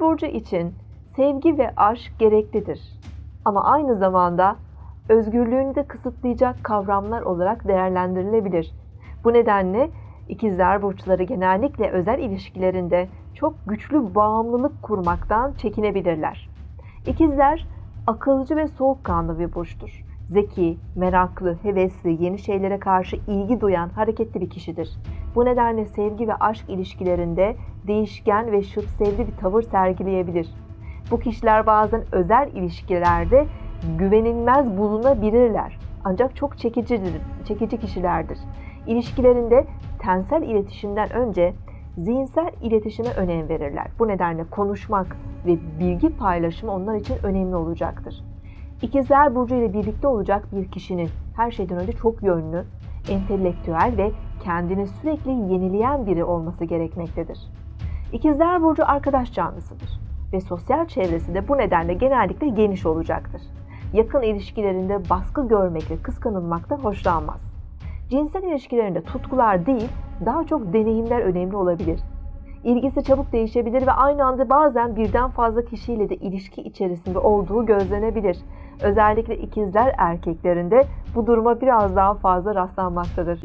Burcu için sevgi ve aşk gereklidir. Ama aynı zamanda özgürlüğünü de kısıtlayacak kavramlar olarak değerlendirilebilir. Bu nedenle ikizler burçları genellikle özel ilişkilerinde çok güçlü bağımlılık kurmaktan çekinebilirler. İkizler akılcı ve soğukkanlı bir burçtur. Zeki, meraklı, hevesli, yeni şeylere karşı ilgi duyan, hareketli bir kişidir. Bu nedenle sevgi ve aşk ilişkilerinde değişken ve şıpsevli bir tavır sergileyebilir. Bu kişiler bazen özel ilişkilerde güvenilmez bulunabilirler. Ancak çok çekicidir, çekici kişilerdir. İlişkilerinde tensel iletişimden önce zihinsel iletişime önem verirler. Bu nedenle konuşmak ve bilgi paylaşımı onlar için önemli olacaktır. İkizler Burcu ile birlikte olacak bir kişinin her şeyden önce çok yönlü, entelektüel ve kendini sürekli yenileyen biri olması gerekmektedir. İkizler Burcu arkadaş canlısıdır ve sosyal çevresi de bu nedenle genellikle geniş olacaktır. Yakın ilişkilerinde baskı görmek ve kıskanılmaktan hoşlanmaz. Cinsel ilişkilerinde tutkular değil, daha çok deneyimler önemli olabilir ilgisi çabuk değişebilir ve aynı anda bazen birden fazla kişiyle de ilişki içerisinde olduğu gözlenebilir. Özellikle ikizler erkeklerinde bu duruma biraz daha fazla rastlanmaktadır.